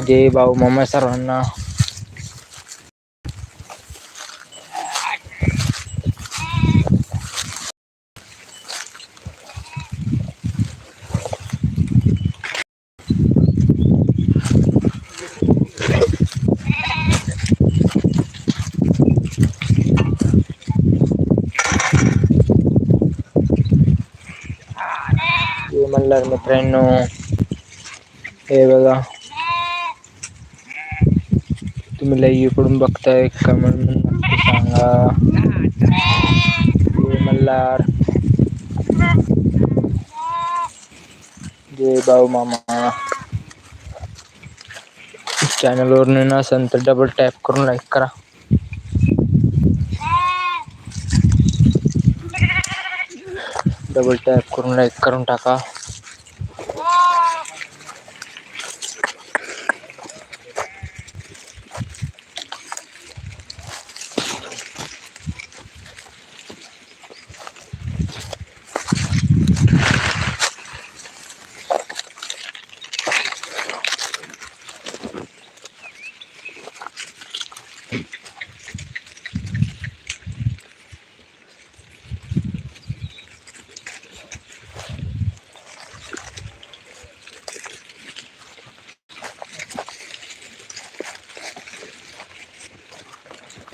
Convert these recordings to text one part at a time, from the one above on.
जय भाऊ मामा सर्वांना जय मल्हार मित्रांनो हे बघा तुम्ही लई इकडून बघताय कमेंट नक्की सांगा. जय मल्हार. जय भाऊ मामा. चॅनलवर असेल तर डबल टॅप करून लाईक करा. डबल टॅप करून लाईक करून टाका.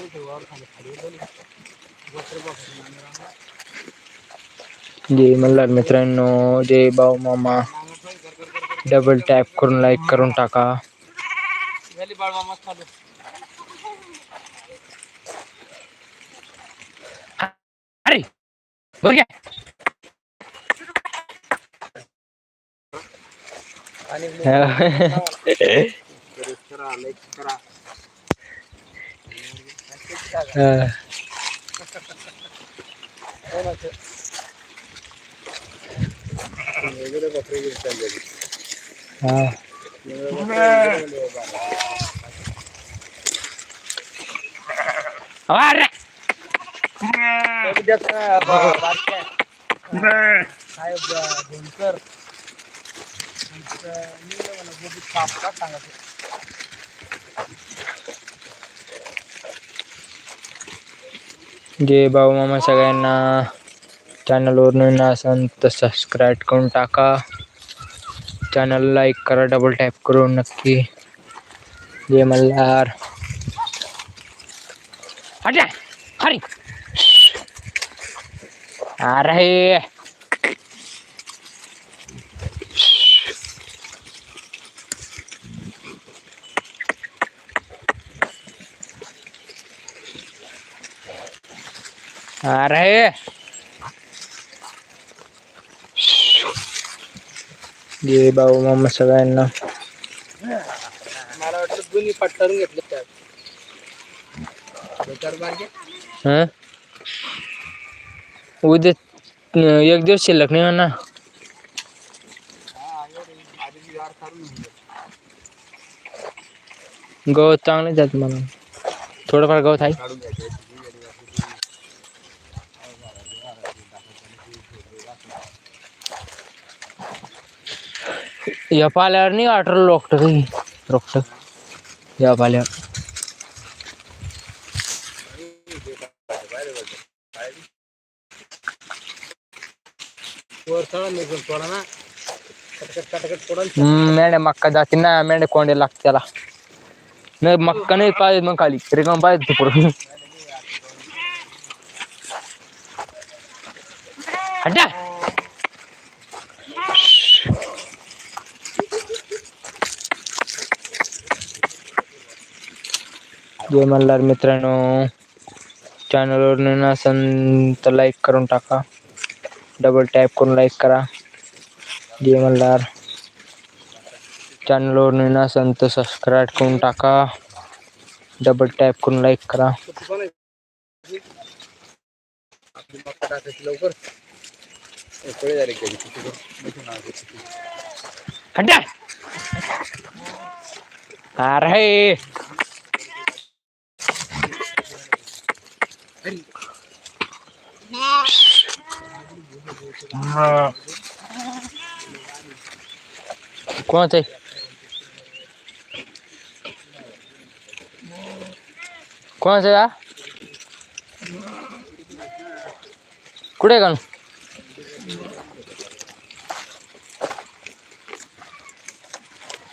शकता जय मल्हार मित्रांनो जय भाऊ मामा डबल टॅप करून लाईक करून टाका. अरे बघ या. हा. हा. अरे जय भाऊ मामा सगळ्यांना. चॅनलवर नवीन असाल तर सबस्क्राईब करून टाका. चॅनल लाईक करा डबल टॅप करून नक्की. जय मल्हार. अरे अरे. अरे जय भाऊ मामा सगळ्यांना. मला वाटलं दोन्ही पाठ करून घेतले त्यात. हं? उद्या एक दिवस शिल्लक नाही काढून गवत चांगलं जात मला थोडंफार गवत आहे. या पाल्यावर नाही वाटलं लोकट काही रोकट या पाल्यावर. वर चढा निघून थोडा ना. कटकट कटकट पडून हम्म, मेंढ्या मक्का जाते ना मेंढ्या कोंडे लागते त्याला. नाही मक्का नाही पाहिजे मग खाली. रिकाम पाहिजे ते पुढे. हटा जय मल्हार मित्रांनो चॅनलवर नवीन असेल तर लाईक करून टाका. डबल टॅप करून लाईक करा. जय मल्हार चॅनलवर नवीन असाल तर सबस्क्राईब करून टाका. डबल टॅप करून लाईक करा. अरे कोण आहे? आपली मक्का टाकायची लवकर ए, फळे झाले घरी किती गं? मोठी नाव आहे किती. हट्या अरे कोणाच आहे? कोणाच आहे हा? कुठे आहे का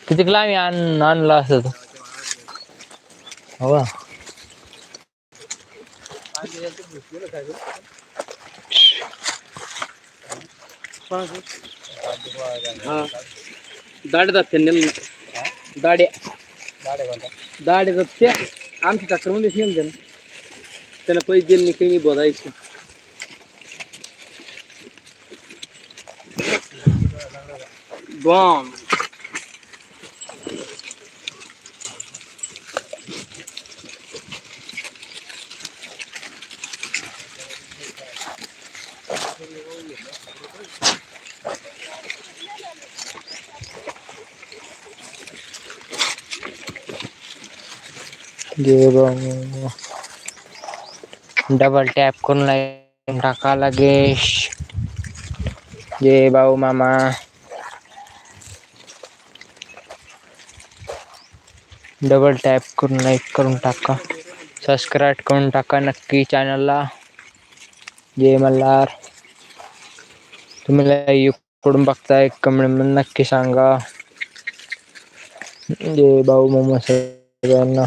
किती लांब आण आणला असत हो का? आज याचं भेटलेलं काय गं? कोणाचं? हा. दाढे जात त्यांनी. दाड्या दाढे जात त्या आमच्या टाकरमध्ये म्हणजे सेम जण त्याला पैसे दिले नाही काही नाही बोलायचं. बॉम्ब डबल टॅप करून लाईन टाका लगेश जे भाऊ मामा. डबल टॅप करून लाईक करून टाका. सबस्क्राईब करून टाका नक्की चॅनलला जय मल्हार. तुम्ही लाईव्ह बघताय कमेंट नक्की सांगा. जय भाऊ मामा सगळ्यांना.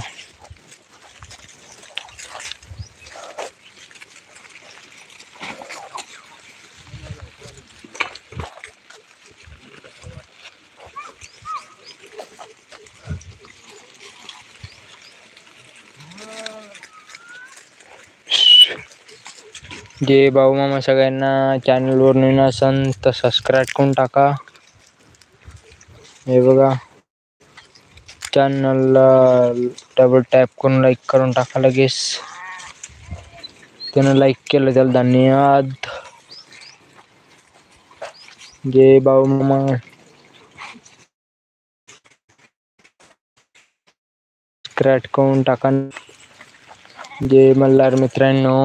जे भाऊ मामा सगळ्यांना चॅनलवर नवीन असन तर सबस्क्राईब करून टाका. हे बघा. चॅनलला डबल टॅप करून लाईक करून टाका लगेच. त्यानं लाईक केलं त्याला धन्यवाद. जे भाऊ मामा सबस्क्राईब करून टाका. जे मल्हार मित्रांनो.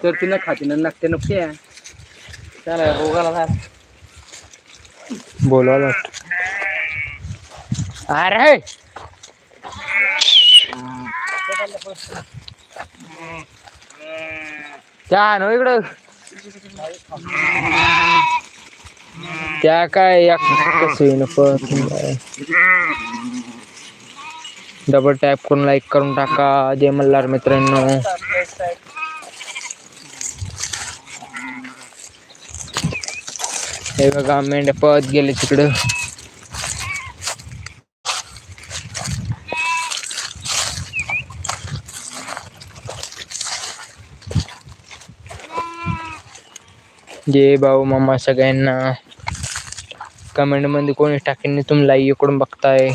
तर तिनं खाती ना नागते नक्की आहे. त्याला रोगाला झाला बोलवा लागतो अरे त्या नो इकडं. त्या काय एक कसं पण. डबल टॅप करून लाईक करून टाका. जय मल्हार मित्रांनो. हे बघा मेंढ्या पळत गेले तिकडं. जे भाऊ मामा सगळ्यांना. कमेंटमध्ये कोणी टाकेन नाही इकडून बघताय.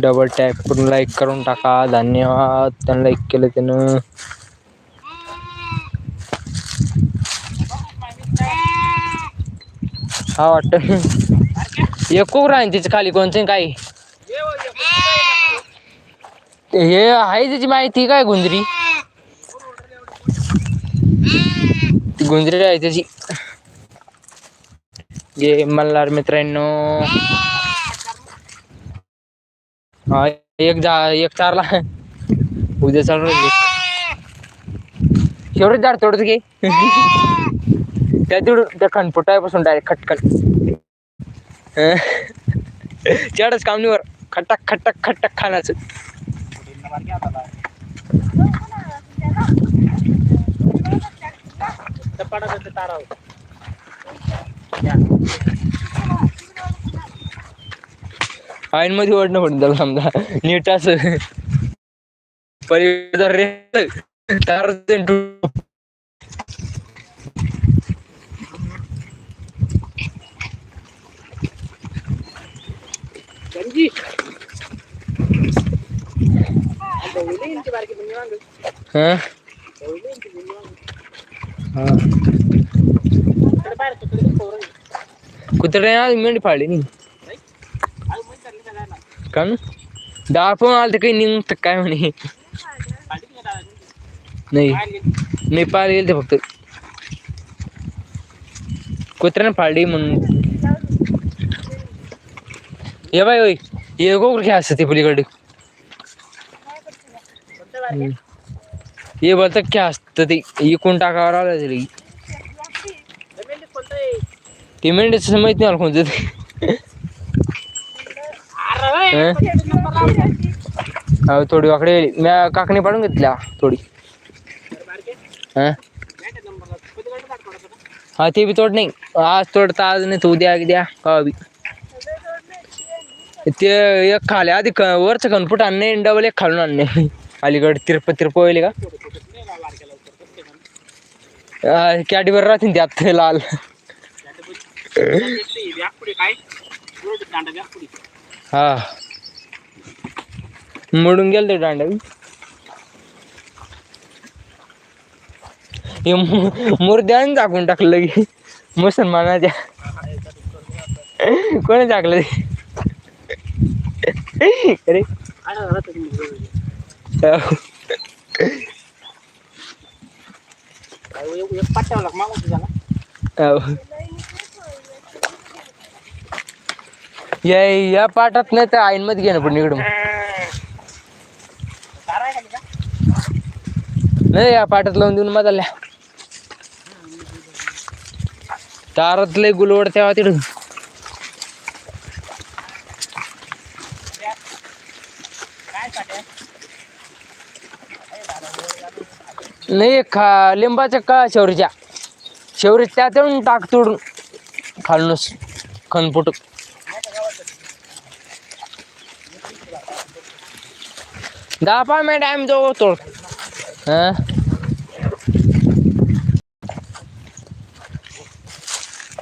डबल टॅप करून लाईक करून टाका. धन्यवाद. त्यांना लाईक केलं त्यानं. हा वाटत. एक कोर आहे तिच्या खाली कोणचं काय हे आहे त्याची माहिती काय गुंजरी? गुंजरी आहे त्याची जे मल्हार मित्रांनो. हा एक जा एक चारला. उद्या चालू शेवटच झाड तेवढंच घे त्या तेवढं त्या खनपुटापासून डायरेक्ट खटखट चढच कामनीवर खटक खटक खटक खाण्याचं आईन मध्ये ओढणं पडून त्याला समजा. नीट असं. परिवार रे. तार गंजी हा कुत्रे आज मेंढी फाळली नाही का? ना दहा पण आलं तर काही निघत काय म्हणे? नाही. नाही पाहायला गेलं ते फक्त. कुत्र्याने फाळली म्हणून. ये बाय होय ये गोगर घ्या असतं ते पलीकडे. ये बोलत क्या असतं ते. इकून टाकावर आलं तरी. ते मेंढीचं माहीत नाही आलं कोणतं ते. हं? थोडी वाकडे म्या काकणी पाडून घेतल्या थोडी. हं? ते बी तोड नाही आज तोडता आज नाही तर उद्या द्या का बी. ते एक खाले आधी वरचं कनपुट आणणे डबल एक खालून आणणे. अलीकडे तिरप तिरप होईल का? कॅडीवर राहतील त्यात लाल. हा. मोडून गेल ते दांडा. बी. हे मुर्द्याने टाकून टाकलं की मुसलमानाच्या कोणी टाकलं ते? अरे. हो. या या पाठात नाही तर आईन मध्ये घेणं पण इकडून नाही या पाट्यात लावून देऊन मजाल्या तारात लय गुलवड तेव्हा तिकडं नाही खा लिंबाच्या का शेवरीच्या? शेवरी त्यात येऊन टाक तोडून. खालूनच खनपुट. दहा पाच मिनिट आम्ही जाऊ तोड. हा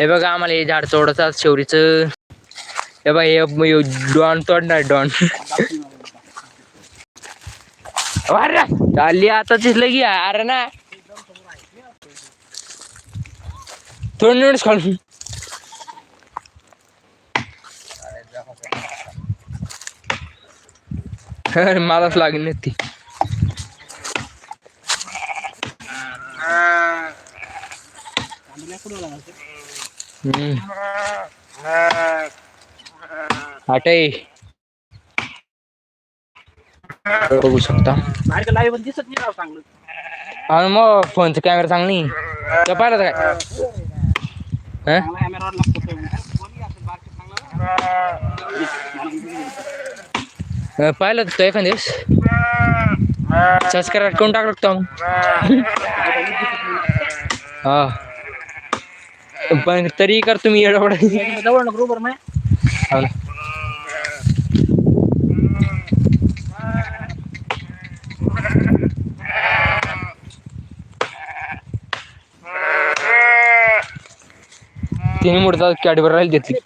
हे बघा आम्हाला हे झाड तोडतात शेवरीचं. हे बघा हे हे डॉन तोडणार डॉन. अरे चालली लय की अरे ना. थोडं निवडच खालून अरे मलाच लागेल ती आटे. बघू शकता. लाईव्ह दिसत नाही राव चांगलं. आणि मग फोनचा कॅमेरा चांगली पाहिलं काय? पाहिलं तर एखाद दिवस. सबस्क्राईब करून टाकलं तो. हा. पण तरी कर तुम्ही एवढं जवळ ना बरोबर नाही. तिने मोठा कॅडबर राहील घेतली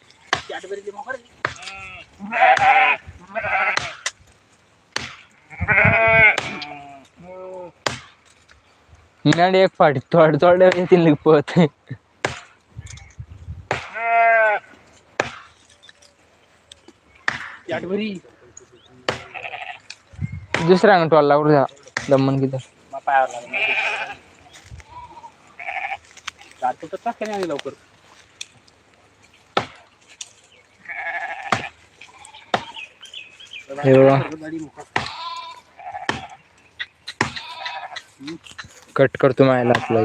मिनाडी एक फाटी थोडं थोडं येतील लिपत कॅडबरी दुसऱ्या अंगण टोल लागू द्या दमन किती पायावर लागला चार फुट टाक नाही लवकर? हे बघा. कट करतो मायला आपला